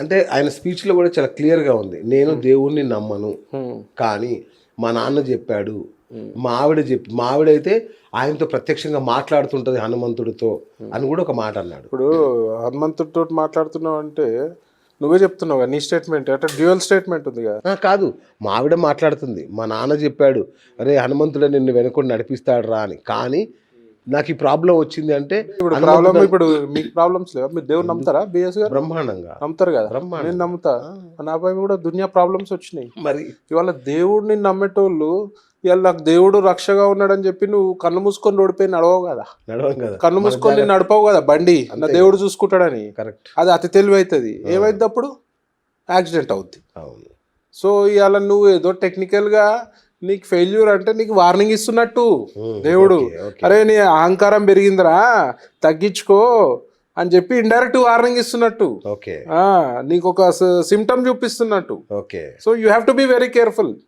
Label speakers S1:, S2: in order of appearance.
S1: అంటే ఆయన స్పీచ్లో కూడా చాలా క్లియర్గా ఉంది. నేను దేవుణ్ణి నమ్మను.
S2: హ్మ్.
S1: కానీ మా నాన్న చెప్పాడు. మా ఆవిడ చెప్పి మా ఆవిడైతే ఆయనతో ప్రత్యక్షంగా మాట్లాడుతుంటది హనుమంతుడితో అని కూడా ఒక మాట అన్నాడు.
S2: ఇప్పుడు హనుమంతుడితో మాట్లాడుతున్నావు అంటే నువ్వే చెప్తున్నావు కదా నీ స్టేట్మెంట్ అంటే డ్యూయల్ స్టేట్మెంట్ ఉంది కదా.
S1: కాదు. మా ఆవిడ మాట్లాడుతుంది. మా నాన్న చెప్పాడు అరే హనుమంతుడే నిన్ను వెనుకొని నడిపిస్తాడు రా అని. కానీ నాకు ఈ ప్రాబ్లం వచ్చింది అంటే
S2: ఇప్పుడు ఇప్పుడు మీకు ప్రాబ్లమ్స్ లేవా? మీరు దేవుడు నమ్ముతారా? బిఎస్ గారు?
S1: బ్రహ్మాండంగా.
S2: నమ్ముతారు కదా?
S1: బ్రహ్మాండం.
S2: నేను నమ్ముతా. నా పై కూడా దునియా ప్రాబ్లమ్స్ వచ్చినాయి.
S1: మరి?
S2: ఇవాళ దేవుడిని నమ్మేటోళ్ళు ఇవాళ నాకు దేవుడు రక్షగా ఉన్నాడని చెప్పి నువ్వు కన్ను మూసుకొని ఓడిపోయి నడవవు కదా?
S1: నడవం కదా.
S2: కన్ను మూసుకొని నడపవు కదా బండి? నా దేవుడు చూసుకుంటాడని.
S1: కరెక్ట్.
S2: అది అతి తెలివి అవుతుంది ఏమైంది అప్పుడు? యాక్సిడెంట్ అవుద్ది.
S1: అవును.
S2: సో ఇవాళ నువ్వు ఏదో టెక్నికల్గా నీకు ఫెయిల్యూర్ అంటే నీకు వార్నింగ్ ఇస్తున్నట్టు.
S1: Hmm,
S2: దేవుడు. అరే నీ అహంకారం పెరిగిందిరా తగ్గించుకో అని చెప్పి ఇండైరెక్ట్ వార్నింగ్ ఇస్తున్నట్టు.
S1: ఓకే
S2: నీకు ఒక సిమ్టమ్ చూపిస్తున్నట్టు.
S1: Okay
S2: so you have to be very careful